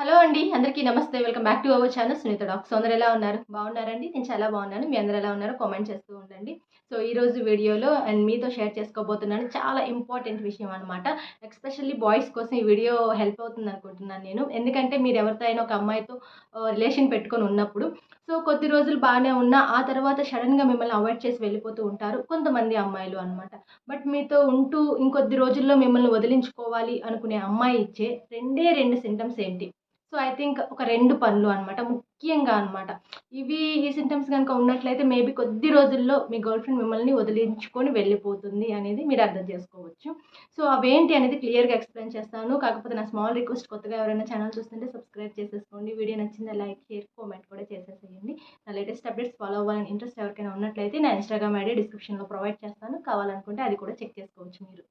Hello అండి అందరికీ నమస్తే. Welcome back to our channel Sunitha docs. అందరు ఎలా ఉన్నారు? బాగున్నారండి? నేను చాలా బాగున్నాను. మీ అందరు ఎలా ఉన్నారో కామెంట్ చేస్తూ ఉండండి. సో ఈరోజు వీడియోలో అండ్ మీతో షేర్ చేసుకోబోతున్నాను చాలా ఇంపార్టెంట్ విషయం అనమాట ఎక్స్పెషల్లీ బాయ్స్ కోసం ఈ వీడియో హెల్ప్ అవుతుంది అనుకుంటున్నాను నేను. ఎందుకంటే మీరు ఎవరితో అయినా ఒక అమ్మాయితో రిలేషన్ పెట్టుకొని ఉన్నప్పుడు సో కొద్ది రోజులు బాగానే ఉన్నా ఆ తర్వాత సడన్గా మిమ్మల్ని అవాయిడ్ చేసి వెళ్ళిపోతూ ఉంటారు కొంతమంది అమ్మాయిలు అనమాట బట్ మీతో ఉంటూ ఇంకొద్ది రోజుల్లో మిమ్మల్ని వదిలించుకోవాలి అనుకునే అమ్మాయి ఇచ్చే రెండే రెండు సింటమ్స్ ఏంటి? సో ఐ థింక్ ఒక రెండు పనులు అనమాట ముఖ్యంగా అనమాట ఇవి ఈ సింటమ్స్ కనుక ఉన్నట్లయితే మేబీ కొద్ది రోజుల్లో మీ గర్ల్ ఫ్రెండ్ మిమ్మల్ని వదిలించుకొని వెళ్ళిపోతుంది అనేది మీరు అర్థం చేసుకోవచ్చు. సో అవేంటి అనేది క్లియర్గా ఎక్స్ప్లెయిన్ చేస్తాను. కాకపోతే నా స్మాల్ రిక్వెస్ట్ కొత్తగా ఎవరైనా ఛానల్ చూస్తుంటే సబ్స్క్రైబ్ చేసేసుకోండి. వీడియో నచ్చిందా లైక్ షేర్ కామెంట్ కూడా చేసేసేయండి. నా లేటెస్ట్ అప్డేట్స్ ఫాలో అవ్వాలని ఇంట్రెస్ట్ ఎవరికైనా ఉన్నట్లయితే నా ఇన్స్టాగ్రామ్ ఐడి డిస్క్రిప్షన్లో ప్రొవైడ్ చేస్తాను. కావాలనుకుంటే అది కూడా చెక్ చేసుకోవచ్చు మీరు.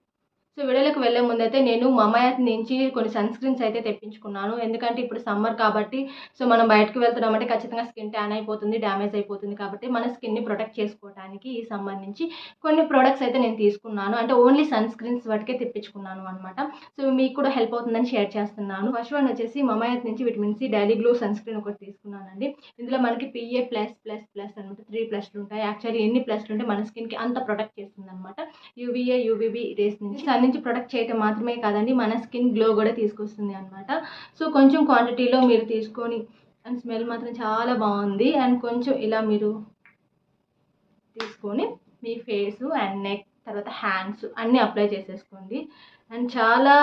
సో వీడియోలకు వెళ్ళే ముందైతే నేను మమాయత్ నుంచి కొన్ని సన్ స్క్రీన్స్ అయితే తెప్పించుకున్నాను. ఎందుకంటే ఇప్పుడు సమ్మర్ కాబట్టి సో మనం బయటకు వెళ్తున్నామంటే ఖచ్చితంగా స్కిన్ ట్యాన్ అయిపోతుంది డ్యామేజ్ అయిపోతుంది కాబట్టి మన స్కిన్ని ప్రొటెక్ట్ చేసుకోవడానికి ఈ సంబంధించి కొన్ని ప్రోడక్ట్స్ అయితే నేను తీసుకున్నాను. అంటే ఓన్లీ సన్ స్క్రీన్స్ వాటికే తెప్పించుకున్నాను అనమాట సో మీకు కూడా హెల్ప్ అవుతుందని షేర్ చేస్తున్నాను. ఫస్ట్ వన్ వచ్చేసి మమాయత్ నుంచి vitamin C daily glow sunscreen ఒకటి తీసుకున్నానండి. ఇందులో మనకి పిఏ ప్లస్ ప్లస్ ప్లస్ అనమాట త్రీ ప్లస్లు ఉంటాయి. యాక్చువల్లీ ఎన్ని ప్లస్లు ఉంటే మన స్కిన్కి అంత ప్రొటెక్ట్ చేస్తుంది అనమాట యూవీఏ యూవీబీ రేస్ నుంచి. సన్ నుంచి ప్రొటెక్ట్ చేయటం మాత్రమే కాదండి మన స్కిన్ గ్లో కూడా తీసుకొస్తుంది అనమాట సో కొంచెం క్వాంటిటీలో మీరు తీసుకొని అండ్ స్మెల్ మాత్రం చాలా బాగుంది. అండ్ కొంచెం ఇలా మీరు తీసుకొని మీ ఫేసు అండ్ నెక్ తర్వాత హ్యాండ్స్ అన్నీ అప్లై చేసేసుకోండి. అండ్ చాలా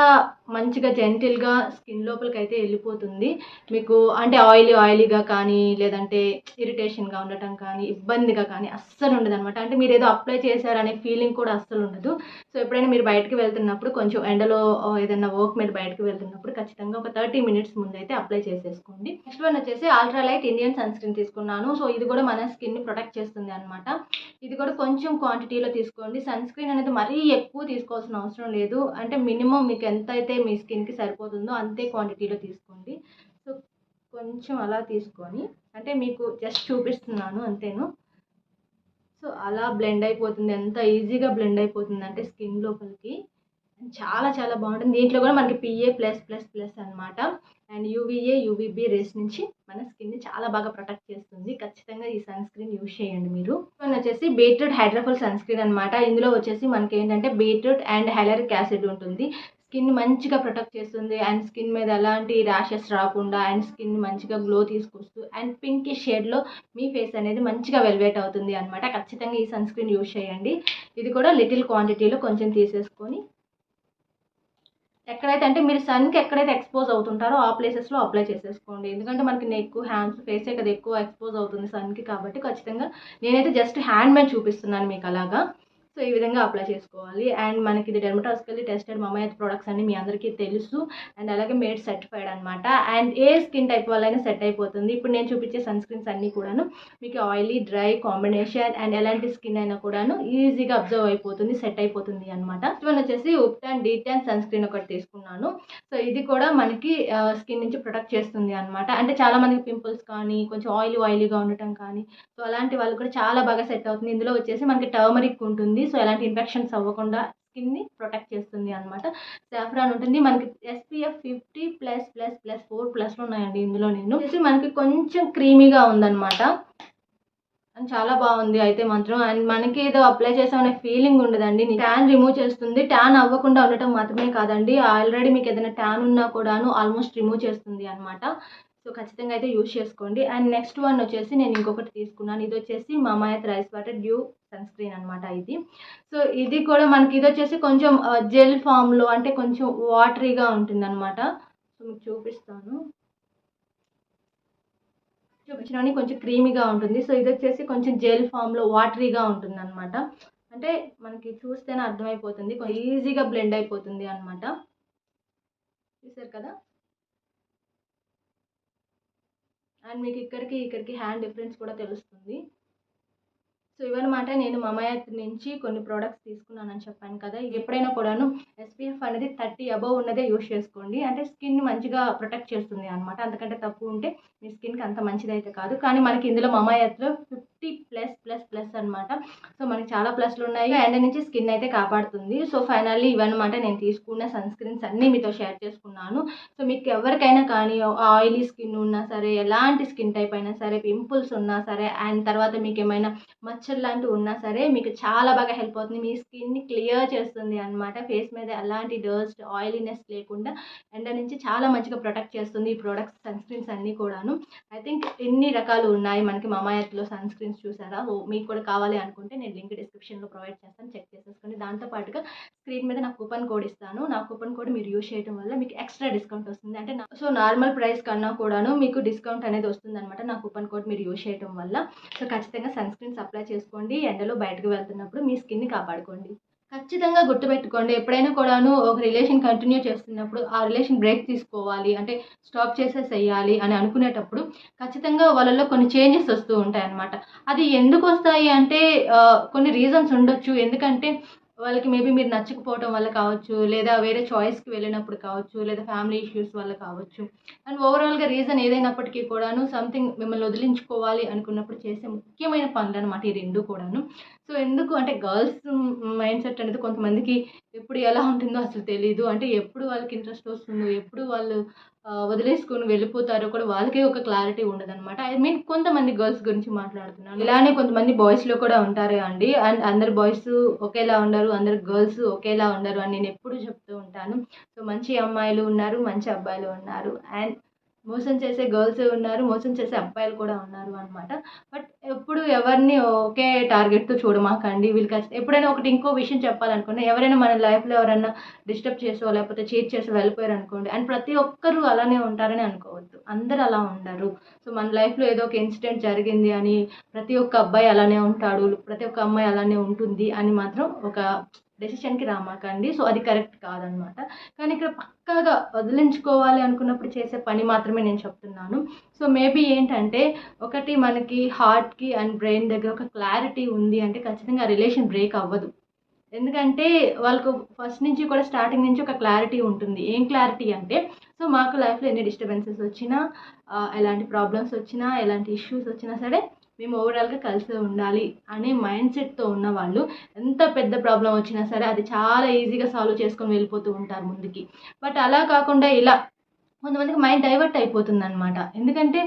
మంచిగా జెంటిల్గా స్కిన్ లోపలికి అయితే వెళ్ళిపోతుంది. మీకు అంటే ఆయిలీ ఆయిలీగా కానీ లేదంటే ఇరిటేషన్గా ఉండటం కానీ ఇబ్బందిగా కానీ అస్సలు ఉండదు అనమాట అంటే మీరు ఏదో అప్లై చేశారనే ఫీలింగ్ కూడా అస్సలు ఉండదు. సో ఎప్పుడైనా మీరు బయటకు వెళ్తున్నప్పుడు కొంచెం ఎండలో ఏదైనా వర్క్ మీద బయటకు వెళ్తున్నప్పుడు ఖచ్చితంగా ఒక థర్టీ మినిట్స్ ముందు అయితే అప్లై చేసేసుకోండి. నెక్స్ట్ వన్ వచ్చేసి అల్ట్రాలైట్ ఇండియన్ సన్ స్క్రీన్ తీసుకున్నాను. సో ఇది కూడా మన స్కిన్ని ప్రొటెక్ట్ చేస్తుంది అనమాట ఇది కూడా కొంచెం క్వాంటిటీలో తీసుకోండి. సన్ స్క్రీన్ అనేది మరీ ఎక్కువ తీసుకోవాల్సిన అవసరం లేదు. అంటే అంటే మినిమం మీకు ఎంత అయితే మీ స్కిన్కి సరిపోతుందో అంతే క్వాంటిటీలో తీసుకోండి. సో కొంచెం అలా తీసుకొని అంటే మీకు జస్ట్ చూపిస్తున్నాను అంతేను. సో అలా బ్లెండ్ అయిపోతుంది. ఎంత ఈజీగా బ్లెండ్ అయిపోతుంది అంటే స్కిన్ లోపలికి. చాలా చాలా బాగుంటుంది. దీంట్లో కూడా మనకి పిఏ ప్లస్ ప్లస్ ప్లస్ అనమాట అండ్ యూవీఏ యూవీబీ రేస్ నుంచి మన స్కిన్ని చాలా బాగా ప్రొటెక్ట్ చేస్తుంది. ఖచ్చితంగా ఈ సన్ స్క్రీన్ యూజ్ చేయండి మీరు. వన్ వచ్చేసి బీట్రూట్ హైడ్రోఫుల్ సన్ స్క్రీన్ అనమాట ఇందులో వచ్చేసి మనకి ఏంటంటే బీట్రూట్ అండ్ హైలరిక్ యాసిడ్ ఉంటుంది. స్కిన్ మంచిగా ప్రొటెక్ట్ చేస్తుంది. అండ్ స్కిన్ మీద ఎలాంటి ర్యాషెస్ రాకుండా అండ్ స్కిన్ మంచిగా గ్లో తీసుకొస్తూ అండ్ పింక్ షేడ్లో మీ ఫేస్ అనేది మంచిగా వెల్వేట్ అవుతుంది అనమాట ఖచ్చితంగా ఈ సన్ స్క్రీన్ యూజ్ చేయండి. ఇది కూడా లిటిల్ క్వాంటిటీలో కొంచెం తీసేసుకొని ఎక్కడైతే అంటే మీరు సన్కి ఎక్కడైతే ఎక్స్పోజ్ అవుతుంటారో ఆ ప్లేసెస్లో అప్లై చేసేసుకోండి. ఎందుకంటే మనకి నెక్ హ్యాండ్స్ ఫేసే కదా ఎక్కువ ఎక్స్పోజ్ అవుతుంది సన్కి కాబట్టి ఖచ్చితంగా నేనైతే జస్ట్ హ్యాండ్ మీద చూపిస్తున్నాను మీకు అలాగా. సో ఈ విధంగా అప్లై చేసుకోవాలి. అండ్ మనకి ఇది డెర్మటాస్కల్లీ టెస్టెడ్ మమయత్ ప్రొడక్ట్స్ అని మీ అందరికీ తెలుసు. అండ్ అలాగే మేడ్ సర్టిఫైడ్ అనమాట అండ్ ఏ స్కిన్ టైప్ వల్లైనా సెట్ అయిపోతుంది. ఇప్పుడు నేను చూపించే సన్ స్క్రీన్స్ అన్నీ కూడాను మీకు ఆయిలీ డ్రై కాంబినేషన్ అండ్ ఎలాంటి స్కిన్ అయినా కూడాను ఈజీగా అబ్జర్వ్ అయిపోతుంది సెట్ అయిపోతుంది అనమాట వన్ వచ్చేసి ఉప్టాన్ డీటాన్ సన్ స్క్రీన్ ఒకటి తీసుకున్నాను. సో ఇది కూడా మనకి స్కిన్ నుంచి ప్రొటెక్ట్ చేస్తుంది అనమాట అంటే చాలా మందికి పింపుల్స్ కానీ కొంచెం ఆయిలీ ఆయిలీగా ఉండటం కానీ సో అలాంటి వాళ్ళు కూడా చాలా బాగా సెట్ అవుతుంది. ఇందులో వచ్చేసి మనకి టర్మరిక్ ఉంటుంది. సో ఎలాంటి ఇన్ఫెక్షన్స్ అవ్వకుండా స్కిన్ని ప్రొటెక్ట్ చేస్తుంది అనమాట సాఫ్రాన్ ఉంటుంది. మనకి SPF fifty plus plus plus four ప్లస్లు ఉన్నాయండి ఇందులో నేను. మనకి కొంచెం క్రీమీగా ఉందన్నమాట. అండ్ చాలా బాగుంది అయితే మాత్రం. అండ్ మనకి ఏదో అప్లై చేసామనే ఫీలింగ్ ఉండదండి. ట్యాన్ రిమూవ్ చేస్తుంది. ట్యాన్ అవ్వకుండా ఉండటం మాత్రమే కాదండి. ఆల్రెడీ మీకు ఏదైనా ట్యాన్ ఉన్నా కూడాను ఆల్మోస్ట్ రిమూవ్ చేస్తుంది అనమాట సో ఖచ్చితంగా అయితే యూజ్ చేసుకోండి. అండ్ నెక్స్ట్ వన్ వచ్చేసి నేను ఇంకొకటి తీసుకున్నాను. ఇది వచ్చేసి Mamaearth rice water dew sunscreen అనమాట ఇది. సో ఇది కూడా మనకి ఇది వచ్చేసి కొంచెం జెల్ ఫామ్లో అంటే కొంచెం వాటరీగా ఉంటుంది అనమాట సో మీకు చూపిస్తాను. చూపించడానికి కొంచెం క్రీమీగా ఉంటుంది. సో ఇది వచ్చేసి కొంచెం జెల్ ఫామ్లో వాటరీగా ఉంటుంది అనమాట అంటే మనకి చూస్తేనే అర్థమైపోతుంది. కొంచెం ఈజీగా బ్లెండ్ అయిపోతుంది అనమాట చూసారు కదా? అండ్ మీకు ఇక్కడికి ఇక్కడికి హ్యాండ్ డిఫరెన్స్ కూడా తెలుస్తుంది. సో ఇవన్నమాట. నేను మమాయత్ నుంచి కొన్ని ప్రోడక్ట్స్ తీసుకున్నానని చెప్పాను కదా. ఎప్పుడైనా కూడాను ఎస్పీఎఫ్ అనేది థర్టీ అబవ్ ఉన్నదే యూస్ చేసుకోండి. అంటే స్కిన్ మంచిగా ప్రొటెక్ట్ చేస్తుంది అనమాట అంతకంటే తక్కువ ఉంటే మీ స్కిన్కి అంత మంచిదైతే కాదు. కానీ మనకి ఇందులో మమాయత్లో ఫిఫ్టీ ప్లస్ ప్లస్ ప్లస్ అనమాట సో మనకి చాలా ప్లస్లు ఉన్నాయి. ఎండ నుంచి స్కిన్ అయితే కాపాడుతుంది. సో ఫైనల్లీ ఇవన్నమాట నేను తీసుకున్న సన్ స్క్రీన్స్ అన్నీ మీతో షేర్ చేసుకున్నాను. సో మీకు ఎవరికైనా కానీ ఆయిలీ స్కిన్ ఉన్నా సరే ఎలాంటి స్కిన్ టైప్ అయినా సరే పింపుల్స్ ఉన్నా సరే అండ్ తర్వాత మీకు ఏమైనా మచ్చలు లాంటివి ఉన్నా సరే మీకు చాలా బాగా హెల్ప్ అవుతుంది. మీ స్కిన్ని క్లియర్ చేస్తుంది అనమాట ఫేస్ మీద ఎలాంటి డస్ట్ ఆయిలీనెస్ లేకుండా ఎండ నుంచి చాలా మంచిగా ప్రొటెక్ట్ చేస్తుంది ఈ ప్రోడక్ట్స్ సన్ స్క్రీన్స్ అన్నీ కూడాను. ఐ థింక్ ఎన్ని రకాలు ఉన్నాయి మనకి మమాయత్లో సన్ స్క్రీన్స్ చూసారా? ఓ మీకు కూడా కావాలి అనుకుంటే నేను లింక్ డిస్క్రిప్షన్లో ప్రొవైడ్ చేస్తాను చెక్ చేసేసుకోండి దాంతో పాటుగా స్క్రీన్ మీద నాకు కూపన్ కోడ్ ఇస్తాను. నా కూపన్ కోడ్ మీరు యూజ్ చేయడం వల్ల మీకు ఎక్స్ట్రా డిస్కౌంట్ వస్తుంది. అంటే సో నార్మల్ ప్రైస్ కన్నా కూడాను మీకు డిస్కౌంట్ అనేది వస్తుంది అనమాట నా కూపన్ కోడ్ మీరు యూజ్ చేయడం వల్ల. సో ఖచ్చితంగా సన్ స్క్రీన్స్ అప్లై చేసుకోండి. ఎండలో బయటకు వెళ్తున్నప్పుడు మీ స్కిన్ని కాపాడుకోండి. ఖచ్చితంగా గుర్తుపెట్టుకోండి. ఎప్పుడైనా కూడాను ఒక రిలేషన్ కంటిన్యూ చేస్తున్నప్పుడు ఆ రిలేషన్ బ్రేక్ తీసుకోవాలి. అంటే స్టాప్ చేసేసేయాలి అని అనుకునేటప్పుడు ఖచ్చితంగా వాళ్ళలో కొన్ని చేంజెస్ వస్తూ ఉంటాయి అన్నమాట అది ఎందుకు వస్తాయి అంటే కొన్ని రీజన్స్ ఉండొచ్చు. ఎందుకంటే వాళ్ళకి మేబీ మీరు నచ్చకపోవడం వల్ల కావచ్చు లేదా వేరే చాయిస్కి వెళ్ళినప్పుడు కావచ్చు లేదా ఫ్యామిలీ ఇష్యూస్ వల్ల కావచ్చు. అండ్ ఓవరాల్గా రీజన్ ఏదైనప్పటికీ కూడాను సంథింగ్ మిమ్మల్ని వదిలించుకోవాలి అనుకున్నప్పుడు చేసే ముఖ్యమైన పనులు అనమాట ఈ రెండు కూడాను. సో ఎందుకు అంటే గర్ల్స్ మైండ్ సెట్ అనేది కొంతమందికి ఎప్పుడు ఎలా ఉంటుందో అసలు తెలియదు అంటే ఎప్పుడు వాళ్ళకి ఇంట్రెస్ట్ వస్తుందో ఎప్పుడు వాళ్ళు వదిలేసుకొని వెళ్ళిపోతారో కూడా వాళ్ళకే ఒక క్లారిటీ ఉండదు అనమాట ఐ మీన్ కొంతమంది గర్ల్స్ గురించి మాట్లాడుతున్నాను. ఇలానే కొంతమంది బాయ్స్లో కూడా ఉంటారు అండి. అండ్ అందరు బాయ్స్ ఒకేలా ఉండరు అందరు గర్ల్స్ ఒకేలా ఉండరు అని నేను ఎప్పుడు చెప్తూ ఉంటాను. సో మంచి అమ్మాయిలు ఉన్నారు మంచి అబ్బాయిలు ఉన్నారు. అండ్ మోసం చేసే గర్ల్స్ ఉన్నారు మోసం చేసే అబ్బాయిలు కూడా ఉన్నారు అనమాట బట్ ఎప్పుడు ఎవరిని ఒకే టార్గెట్తో చూడమాకండి. వీళ్ళకి ఖచ్చితంగా- ఎప్పుడైనా ఒకటి ఇంకో విషయం చెప్పాలనుకోండి ఎవరైనా మన లైఫ్లో ఎవరైనా డిస్టర్బ్ చేసో లేకపోతే చీట్ చేసో వెళ్ళిపోయారు అనుకోండి అండ్ ప్రతి ఒక్కరూ అలానే ఉంటారని అనుకోవద్దు. అందరు అలా ఉండరు. సో మన లైఫ్లో ఏదో ఒక ఇన్సిడెంట్ జరిగింది అని ప్రతి ఒక్క అబ్బాయి అలానే ఉంటాడు ప్రతి ఒక్క అమ్మాయి అలానే ఉంటుంది అని మాత్రం ఒక డెసిషన్కి రామాకండి. సో అది కరెక్ట్ కాదనమాట. కానీ ఇక్కడ పక్కాగా వదిలించుకోవాలి అనుకున్నప్పుడు చేసే పని మాత్రమే నేను చెప్తున్నాను. సో మేబీ ఏంటంటే ఒకటి మనకి హార్ట్కి అండ్ బ్రెయిన్ దగ్గర ఒక క్లారిటీ ఉంది అంటే ఖచ్చితంగా రిలేషన్ బ్రేక్ అవ్వదు. ఎందుకంటే వాళ్ళకు ఫస్ట్ నుంచి కూడా స్టార్టింగ్ నుంచి ఒక క్లారిటీ ఉంటుంది. ఏం క్లారిటీ అంటే సో మాకు లైఫ్లో ఎన్ని డిస్టర్బెన్సెస్ వచ్చినా ఎలాంటి ప్రాబ్లమ్స్ వచ్చినా ఎలాంటి ఇష్యూస్ వచ్చినా సరే మేము ఓవరాల్గా కలిసి ఉండాలి అనే మైండ్ సెట్తో ఉన్న వాళ్ళు ఎంత పెద్ద ప్రాబ్లం వచ్చినా సరే అది చాలా ఈజీగా సాల్వ్ చేసుకొని వెళ్ళిపోతూ ఉంటారు ముందుకి. బట్ అలా కాకుండా ఇలా కొంతమందికి మైండ్ డైవర్ట్ అయిపోతుంది అనమాట ఎందుకంటే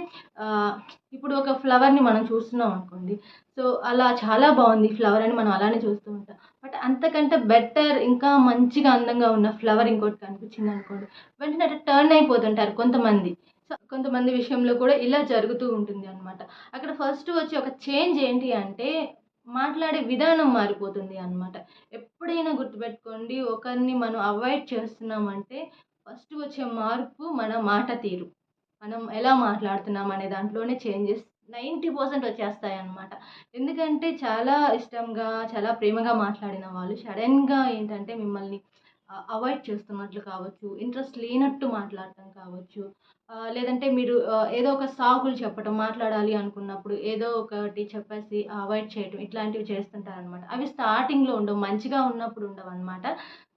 ఇప్పుడు ఒక ఫ్లవర్ని మనం చూస్తున్నాం అనుకోండి. సో అలా చాలా బాగుంది ఫ్లవర్ అని మనం అలానే చూస్తూ ఉంటాం. బట్ అంతకంటే బెటర్ ఇంకా మంచిగా అందంగా ఉన్న ఫ్లవర్ ఇంకోటి కనిపించింది అనుకోండి. వెంటనే అట్లా టర్న్ అయిపోతుంటారు కొంతమంది. కొంతమంది విషయంలో కూడా ఇలా జరుగుతూ ఉంటుంది అనమాట అక్కడ ఫస్ట్ వచ్చి ఒక చేంజ్ ఏంటి అంటే మాట్లాడే విధానం మారిపోతుంది అనమాట ఎప్పుడైనా గుర్తుపెట్టుకోండి ఒకరిని మనం అవాయిడ్ చేస్తున్నామంటే ఫస్ట్ వచ్చే మార్పు మన మాట తీరు. మనం ఎలా మాట్లాడుతున్నాం అనే దాంట్లోనే చేంజెస్ నైంటీ పర్సెంట్ వచ్చేస్తాయి అన్నమాట. ఎందుకంటే చాలా ఇష్టంగా చాలా ప్రేమగా మాట్లాడిన వాళ్ళు సడన్గా ఏంటంటే మిమ్మల్ని అవాయిడ్ చేస్తున్నట్లు కావచ్చు ఇంట్రెస్ట్ లేనట్టు మాట్లాడటం కావచ్చు లేదంటే మీరు ఏదో ఒక సాకులు చెప్పటం మాట్లాడాలి అనుకున్నప్పుడు ఏదో ఒకటి చెప్పేసి అవాయిడ్ చేయటం ఇట్లాంటివి చేస్తుంటారనమాట అవి స్టార్టింగ్లో ఉండవు మంచిగా ఉన్నప్పుడు ఉండవు అనమాట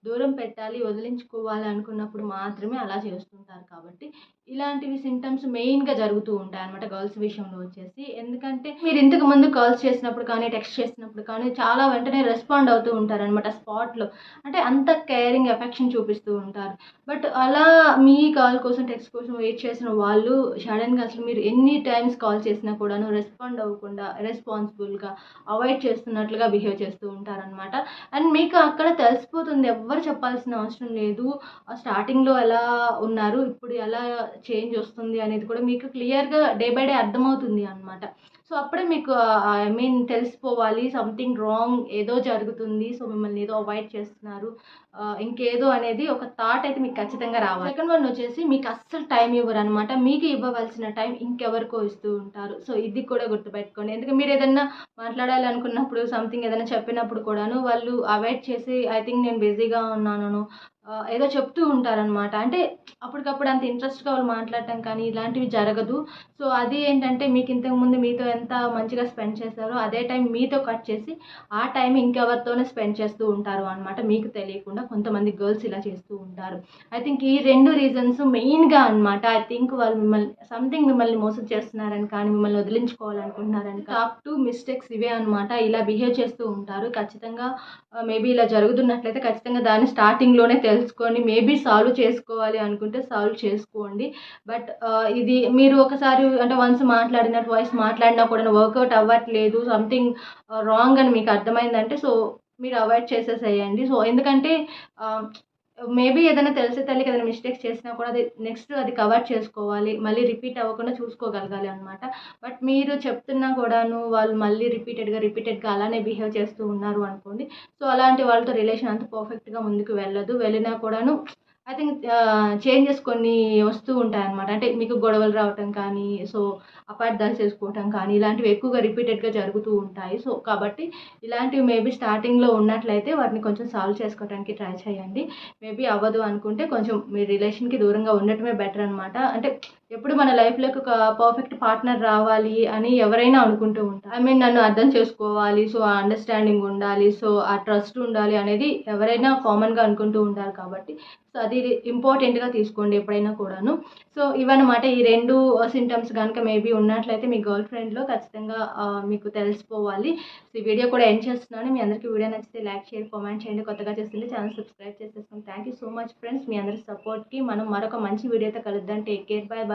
దూరం పెట్టాలి వదిలించుకోవాలి అనుకున్నప్పుడు మాత్రమే అలా చేస్తుంటారు కాబట్టి ఇలాంటివి సింటమ్స్ మెయిన్గా జరుగుతూ ఉంటాయి అనమాట గర్ల్స్ విషయంలో వచ్చేసి. ఎందుకంటే మీరు ఇంతకు ముందు కాల్స్ చేసినప్పుడు కానీ టెక్స్ట్ చేసినప్పుడు కానీ చాలా వెంటనే రెస్పాండ్ అవుతూ ఉంటారు అనమాట స్పాట్లో అంటే అంత కేరింగ్ ఎఫెక్షన్ చూపిస్తూ ఉంటారు. బట్ అలా మీ కాల్ కోసం టెక్స్ట్ కోసం వెయిట్ చేసిన వాళ్ళు సడన్గా అసలు మీరు ఎన్ని టైమ్స్ కాల్ చేసినా కూడాను రెస్పాండ్ అవ్వకుండా రెస్పాన్సిబుల్గా అవాయిడ్ చేస్తున్నట్లుగా బిహేవ్ చేస్తూ ఉంటారనమాట అండ్ మీకు అక్కడ తెలిసిపోతుంది ఎవ్వరు చెప్పాల్సిన అవసరం లేదు. స్టార్టింగ్లో ఎలా ఉన్నారు ఇప్పుడు ఎలా చేంజ్ వస్తుంది అనేది కూడా మీకు క్లియర్గా డే బై డే అర్థమవుతుంది అనమాట సో అప్పుడే మీకు ఐ మీన్ తెలిసిపోవాలి సంథింగ్ రాంగ్ ఏదో జరుగుతుంది సో మిమ్మల్ని ఏదో అవాయిడ్ చేస్తున్నారు ఇంకేదో అనేది ఒక థాట్ అయితే మీకు ఖచ్చితంగా రావాలి. సెకండ్ వన్ వచ్చేసి మీకు అస్సలు టైం ఇవ్వరు అనమాట మీకు ఇవ్వవలసిన టైం ఇంకెవరికో ఇస్తూ ఉంటారు. సో ఇది కూడా గుర్తుపెట్టుకోండి. ఎందుకంటే మీరు ఏదన్నా మాట్లాడాలి అనుకున్నప్పుడు సంథింగ్ ఏదైనా చెప్పినప్పుడు కూడాను వాళ్ళు అవాయిడ్ చేసి ఐ థింక్ నేను బిజీగా ఉన్నాను ఏదో చెప్తూ ఉంటారనమాట అంటే అప్పటికప్పుడు అంత ఇంట్రెస్ట్గా వాళ్ళు మాట్లాడటం కానీ ఇలాంటివి జరగదు. సో అది ఏంటంటే మీకు ఇంతకుముందు మీతో ఎంత మంచిగా స్పెండ్ చేశారో అదే టైం మీతో కట్ చేసి ఆ టైం ఇంకెవరితోనే స్పెండ్ చేస్తూ ఉంటారు అనమాట మీకు తెలియకుండా కొంతమంది గర్ల్స్ ఇలా చేస్తూ ఉంటారు. ఐ థింక్ ఈ రెండు రీజన్స్ మెయిన్గా అనమాట ఐ థింక్ వాళ్ళు మిమ్మల్ని సంథింగ్ మిమ్మల్ని మోసం చేస్తున్నారని కానీ మిమ్మల్ని వదిలించుకోవాలనుకుంటున్నారని టాప్ టు మిస్టేక్స్ ఇవే అనమాట ఇలా బిహేవ్ చేస్తూ ఉంటారు. ఖచ్చితంగా మేబీ ఇలా జరుగుతున్నట్లయితే ఖచ్చితంగా దాన్ని స్టార్టింగ్లోనే తెలుసుకొని మేబీ సాల్వ్ చేసుకోవాలి అనుకుంటే సాల్వ్ చేసుకోండి. బట్ ఇది మీరు ఒకసారి అంటే వన్స్ మాట్లాడిన వాయిస్ మాట్లాడినా కూడా వర్కౌట్ అవ్వట్లేదు సంథింగ్ రాంగ్ అని మీకు అర్థమైందంటే సో మీరు అవాయిడ్ చేసేసేయండి. సో ఎందుకంటే మేబీ ఏదైనా తెలిసే తల్లికి ఏదైనా మిస్టేక్స్ చేసినా కూడా అది నెక్స్ట్ అది కవర్ చేసుకోవాలి మళ్ళీ రిపీట్ అవ్వకుండా చూసుకోగలగాలి అనమాట బట్ మీరు చెప్తున్నా కూడాను వాళ్ళు మళ్ళీ రిపీటెడ్గా రిపీటెడ్గా అలానే బిహేవ్ చేస్తూ ఉన్నారు అనుకోండి. సో అలాంటి వాళ్ళతో రిలేషన్ అంత పర్ఫెక్ట్గా ముందుకు వెళ్ళదు. వెళ్ళినా కూడాను ఐ థింక్ చేంజెస్ కొన్ని వస్తూ ఉంటాయి అనమాట అంటే మీకు గొడవలు రావటం కానీ సో అపార్థాలు చేసుకోవటం కానీ ఇలాంటివి ఎక్కువగా రిపీటెడ్గా జరుగుతూ ఉంటాయి. సో కాబట్టి ఇలాంటివి మేబీ స్టార్టింగ్లో ఉన్నట్లయితే వాటిని కొంచెం సాల్వ్ చేసుకోవడానికి ట్రై చేయండి. మేబీ అవ్వదు అనుకుంటే కొంచెం మీ రిలేషన్కి దూరంగా ఉండటమే బెటర్ అనమాట అంటే ఎప్పుడు మన లైఫ్లోకి ఒక పర్ఫెక్ట్ పార్ట్నర్ రావాలి అని ఎవరైనా అనుకుంటూ ఉంటారు. ఐ మీన్ నన్ను అర్థం చేసుకోవాలి సో ఆ అండర్స్టాండింగ్ ఉండాలి సో ఆ ట్రస్ట్ ఉండాలి అనేది ఎవరైనా కామన్గా అనుకుంటూ ఉంటారు కాబట్టి. సో అది ఇంపార్టెంట్గా తీసుకోండి ఎప్పుడైనా కూడాను. సో ఇవన్నమాట ఈ రెండు సింటమ్స్ కనుక మేబీ ఉన్నట్లయితే మీ గర్ల్ ఫ్రెండ్లో ఖచ్చితంగా uh, మీకు తెలిసిపోవాలి. సో ఈ వీడియో కూడా ఎండ్ చేస్తున్నాను. మీ అందరికీ వీడియో నచ్చితే లైక్ షేర్ కామెంట్ చేయండి. కొత్తగా చేస్తుంది ఛానల్ సబ్స్క్రైబ్ చేసేసుకోండి. Thank you so much friends మీ అందరి సపోర్ట్కి మనం మరొక మంచి వీడియోతో కలుద్దాం. Take care bye bye